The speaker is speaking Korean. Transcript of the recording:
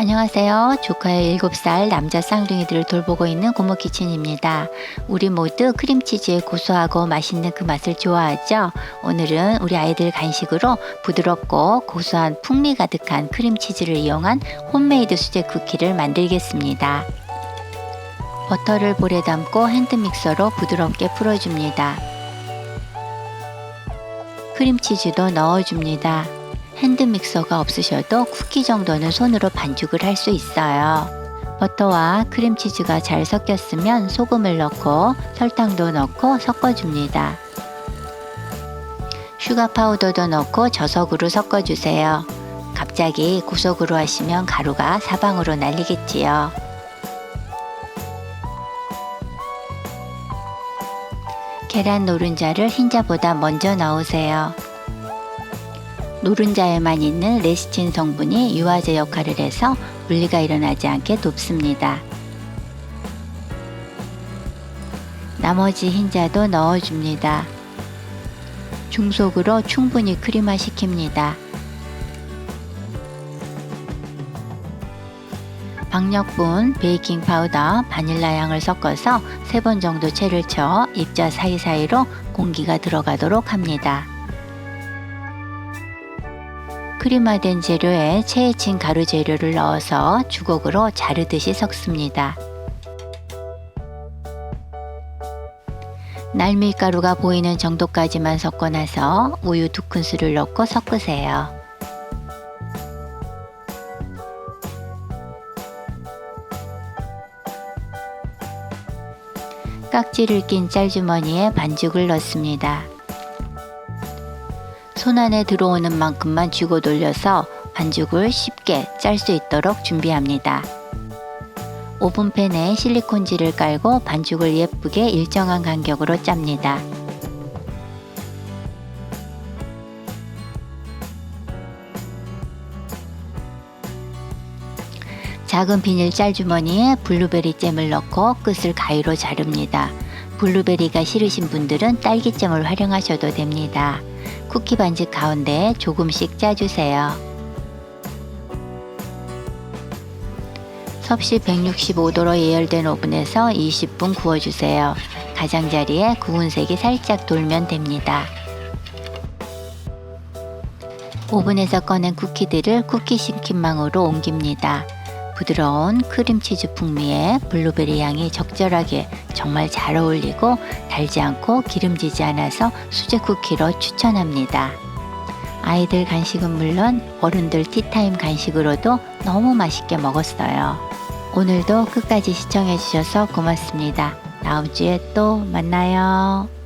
안녕하세요. 조카의 7살 남자 쌍둥이들을 돌보고 있는 고모 키친입니다. 우리 모두 크림치즈의 고소하고 맛있는 그 맛을 좋아하죠? 오늘은 우리 아이들 간식으로 부드럽고 고소한 풍미 가득한 크림치즈를 이용한 홈메이드 수제 쿠키를 만들겠습니다. 버터를 볼에 담고 핸드믹서로 부드럽게 풀어줍니다. 크림치즈도 넣어줍니다. 핸드믹서가 없으셔도 쿠키 정도는 손으로 반죽을 할 수 있어요. 버터와 크림치즈가 잘 섞였으면 소금을 넣고 설탕도 넣고 섞어줍니다. 슈가 파우더도 넣고 저속으로 섞어주세요. 갑자기 고속으로 하시면 가루가 사방으로 날리겠지요. 계란 노른자를 흰자보다 먼저 넣으세요. 노른자에만 있는 레시틴 성분이 유화제 역할을 해서 분리가 일어나지 않게 돕습니다. 나머지 흰자도 넣어줍니다. 중속으로 충분히 크림화 시킵니다. 박력분, 베이킹 파우더, 바닐라 향을 섞어서 세번 정도 채를 쳐 입자 사이사이로 공기가 들어가도록 합니다. 크림화된 재료에 체에 친 가루 재료를 넣어서 주걱으로 자르듯이 섞습니다. 날밀가루가 보이는 정도까지만 섞어 나서 우유 두 큰술을 넣고 섞으세요. 깍지를 낀 짤주머니에 반죽을 넣습니다. 손 안에 들어오는 만큼만 쥐고 돌려서 반죽을 쉽게 짤 수 있도록 준비합니다. 오븐팬에 실리콘지를 깔고 반죽을 예쁘게 일정한 간격으로 짭니다. 작은 비닐 짤주머니에 블루베리 잼을 넣고 끝을 가위로 자릅니다. 블루베리가 싫으신 분들은 딸기잼을 활용하셔도 됩니다. 쿠키 반죽 가운데 조금씩 짜주세요. 섭씨 165도로 예열된 오븐에서 20분 구워주세요. 가장자리에 구운 색이 살짝 돌면 됩니다. 오븐에서 꺼낸 쿠키들을 쿠키 심킨망으로 옮깁니다. 부드러운 크림치즈 풍미에 블루베리 향이 적절하게 정말 잘 어울리고 달지 않고 기름지지 않아서 수제 쿠키로 추천합니다. 아이들 간식은 물론 어른들 티타임 간식으로도 너무 맛있게 먹었어요. 오늘도 끝까지 시청해주셔서 고맙습니다. 다음 주에 또 만나요.